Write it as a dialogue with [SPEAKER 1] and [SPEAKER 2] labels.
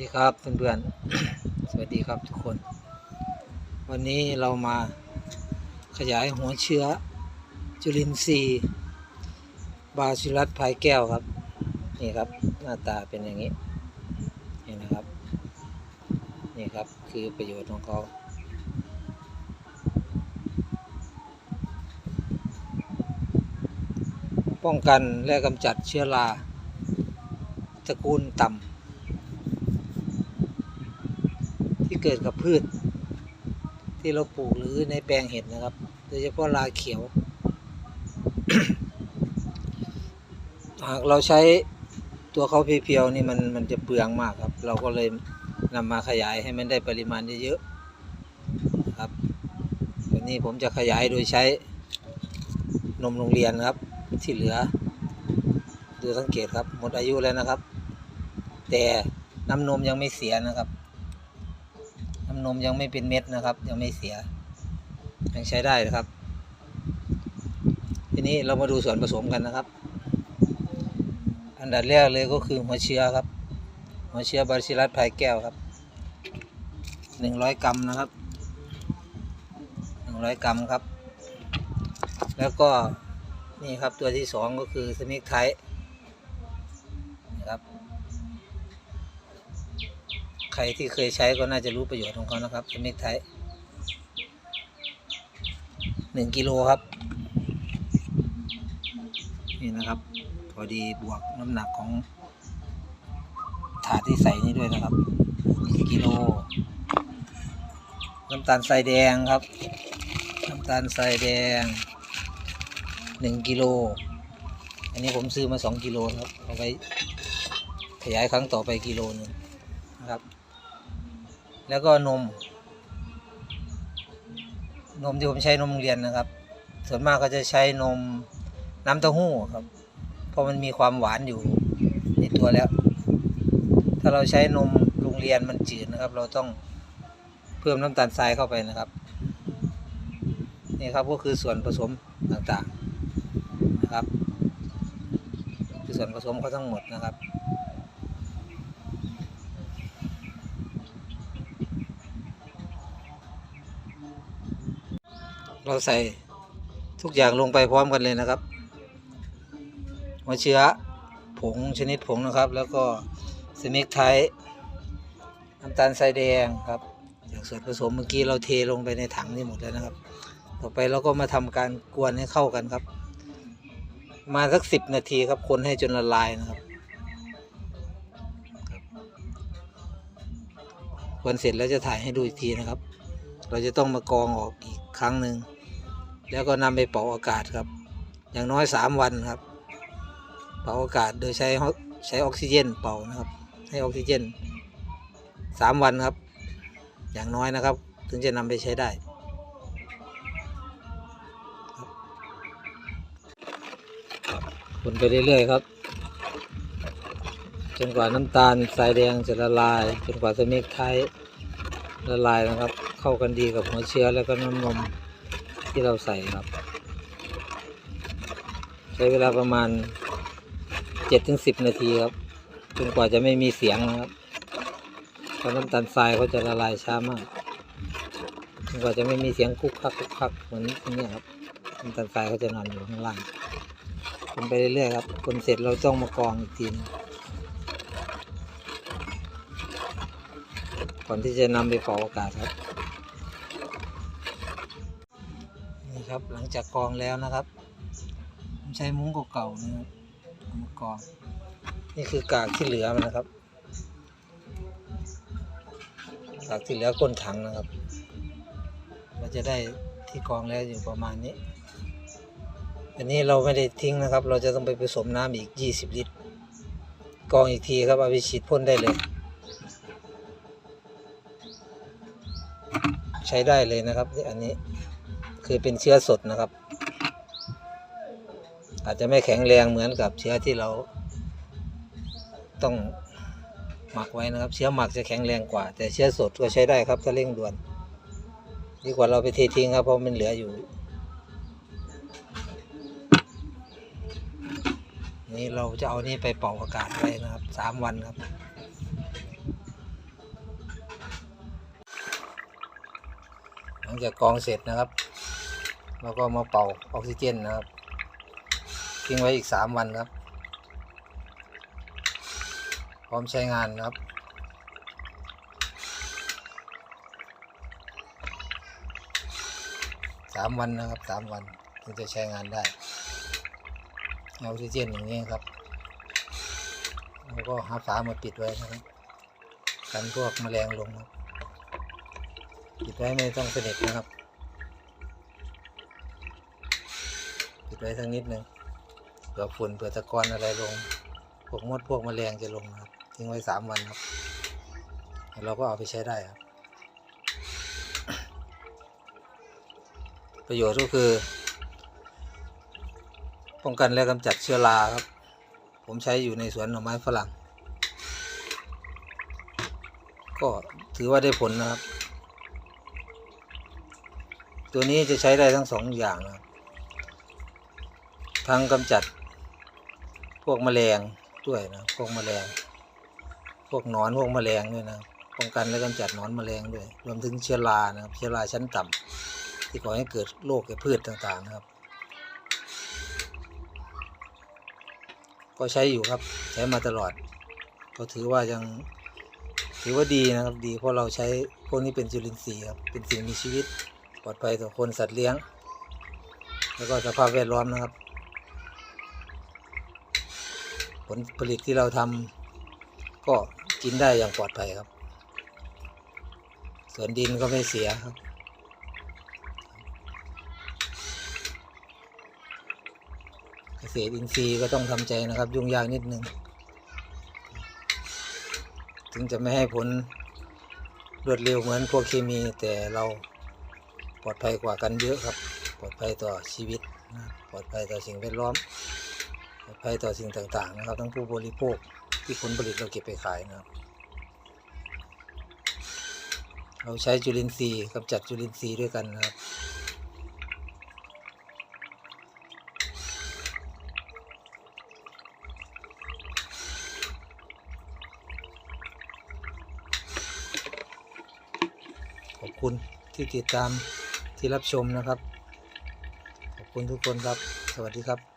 [SPEAKER 1] ดีครับเพื่อนๆ สวัสดีครับทุกคน วันนี้เรามาขยายหัวเชื้อ จุลินทรีย์ บาซิลัสพายแก้วครับ นี่ครับหน้าตาเป็นอย่างนี้นี่นะครับ นี่ครับคือประโยชน์ของเขาป้องกันและกำจัดเชื้อราตระกูลต่ำ ที่เกิดกับพืช ที่เราปลูกหรือในแปลงเห็ดนะครับ โดยเฉพาะราเขียว หากเราใช้ตัวเขาเพียวๆนี่มันมันจะเปลืองมากครับ เราก็เลยนำมาขยายให้มันได้ปริมาณเยอะๆครับวันนี้ผมจะขยายโดยใช้นมโรงเรียนครับ ที่เหลือ ดูสังเกตครับ หมดอายุแล้วนะครับ แต่น้ำนมยังไม่เสียนะครับ นมยังไม่เป็นเม็ดนะครับ ยังไม่เสีย ยังใช้ได้นะครับ ทีนี้เรามาดูส่วนผสมกันนะครับ อันดับแรกเลยก็คือหัวเชื้อครับ หัวเชื้อบาซิลัสพายแก้วครับหนึ่งร้อยกรัมนะครับหนึ่งร้อยกรัมครับ แล้วก็นี่ครับตัวที่สองก็คือสมิกไทน ใครที่เคยใช้ก็น่าจะรู้ประโยชน์ของเขานะครับสมิกไทหนึ่งกิโลครับ นี่นะครับ พอดีบวกน้ำหนักของถาดที่ใส่นี่ด้วยนะครับหนึ่งกิโลน้ำตาลทรายแดงครับ น้ำตาลทรายแดงหนึ่งกิโล อันนี้ผมซื้อมาสองกิโลครับ เอาไปขยายครั้งต่อไปกิโลนึงนะครับ แล้วก็นม นมที่ผมใช้นมโรงเรียนนะครับ ส่วนมากก็จะใช้นมน้ำเต้าหู้ครับ เพราะมันมีความหวานอยู่ในตัวแล้ว ถ้าเราใช้นมโรงเรียนมันจืดนะครับ เราต้องเพิ่มน้ำตาลทรายเข้าไปนะครับ นี่ครับก็คือส่วนผสมต่างๆนะครับคือส่วนผสมเขาทั้งหมดนะครับ เราใส่ทุกอย่างลงไปพร้อมกันเลยนะครับ หัวเชื้อผงชนิดผงนะครับ แล้วก็สมิกไทยน้ำตาลทรายแดงครับจากส่วนผสมเมื่อกี้เราเทลงไปในถังนี่หมดแล้วนะครับ ต่อไปเราก็มาทำการกวนให้เข้ากันครับ มาสักสิบนาทีครับคนให้จนละลายนะครับครับกวนเสร็จแล้วจะถ่ายให้ดูอีกทีนะครับ เราจะต้องมากรองออกอีกครั้งหนึ่ง แล้วก็นำไปเป่าอากาศครับ อย่างน้อยสามวันครับ เป่าอากาศโดยใช้ใช้ออกซิเจนเป่านะครับ ให้ออกซิเจนสามวันครับ อย่างน้อยนะครับ ถึงจะนำไปใช้ได้ครับคนไปเรื่อยๆครับจนกว่าน้ำตาลทรายแดงจะละลายจนกว่าสมิกไทยละลายนะครับ เข้ากันดีกับหัวเชื้อแล้วก็น้ำนม ที่เราใส่ครับ ใช้เวลาประมาณเจ็ดถึงสิบนาทีครับจนกว่าจะไม่มีเสียงนะครับเพราะน้ำตาลทรายเขาจะละลายช้ามากจนกว่าจะไม่มีเสียงคุกคักคุกคักเหมือนตรงนี้ครับน้ำตาลทรายเขาจะนอนอยู่ข้างล่างคนไปเรื่อยๆครับคนเสร็จเราต้องมากรองอีกทีนึงก่อนที่จะนำไปเป่าอากาศครับ ครับ หลังจากกองแล้วนะครับผมใช้มุ้งเก่าๆนะครับมากอง นี่คือกากที่เหลือมันนะครับกากที่เหลือก้นถังนะครับ เราจะได้ที่กองแล้วอยู่ประมาณนี้ อันนี้เราไม่ได้ทิ้งนะครับ เราจะต้องไปผสมน้ำอีก 20 ลิตร กองอีกทีครับเอาไปฉีดพ่นได้เลย ใช้ได้เลยนะครับนี่อันนี้ คือเป็นเชื้อสดนะครับ อาจจะไม่แข็งแรงเหมือนกับเชื้อที่เรา ต้องหมักไว้นะครับ เชื้อหมักจะแข็งแรงกว่า แต่เชื้อสดก็ใช้ได้ครับถ้าเร่งด่วนดีกว่าเราไปเททิ้งครับเพราะมันเหลืออยู่ นี่เราจะเอานี่ไปเป่าอากาศไปนะครับสามวันครับหลังจากกองเสร็จนะครับ แล้วก็มาเป่าออกซิเจนนะครับทิ้งไว้อีกสามวันครับ พร้อมใช้งานครับ สามวันนะครับสามวันถึงจะใช้งานได้ออกซิเจนอย่างนี้ครับ แล้วก็หาฝามาปิดไว้นะครับกันพวกแมลงลงครับปิดไว้ไม่ต้องสนิทนะครับ ปิด ไว้สักนิดหนึ่งเผื่อฝุ่นเผื่อตะกอนอะไรลง พวกมดพวกแมลงจะลงครับทิ้งไว้สามวันครับ เราก็เอาไปใช้ได้ครับ ประโยชน์ก็คือ ป้องกันและกำจัดเชื้อราครับ ผมใช้อยู่ในสวนหน่อไม้ฝรั่ง ก็ถือว่าได้ผลนะครับ ตัวนี้จะใช้ได้ทั้งสองอย่างนะครับ ทั้งกำจัด พวกแมลงด้วยนะพวกแมลง พวกหนอนพวกแมลงด้วยนะป้องกันและกำจัดหนอนแมลงด้วย รวมถึงเชื้อรานะครับเชื้อราชั้นต่ำที่ก่อให้เกิดโรคแก่พืชต่างๆนะครับ ก็ใช้อยู่ครับใช้มาตลอด ก็ถือว่ายังถือว่าดีนะครับดีเพราะเราใช้พวกนี้เป็นจุลินทรีย์ครับเป็นสิ่งมีชีวิต ปลอดภัยต่อคนสัตว์เลี้ยง แล้วก็สภาพแวดล้อมนะครับ ผลผลิตที่เราทำก็กินได้อย่างปลอดภัยครับ ส่วนดินก็ไม่เสียครับ เกษตรอินทรีย์ก็ต้องทำใจนะครับ ยุ่งยากนิดนึง ถึงจะไม่ให้ผลรวดเร็วเหมือนพวกเคมี แต่เราปลอดภัยกว่ากันเยอะครับ ปลอดภัยต่อชีวิต ปลอดภัยต่อสิ่งแวดล้อม ลอดภัยต่อสิ่งต่างๆนะครับ ทั้งผู้บริโภคที่ผลผลิตเราเก็บไปขายนะครับ เราใช้จุลินทรีย์กำจัดจุลินทรีย์ด้วยกันนะครับขอบคุณที่ติดตามที่รับชมนะครับ ขอบคุณทุกคนครับ สวัสดีครับ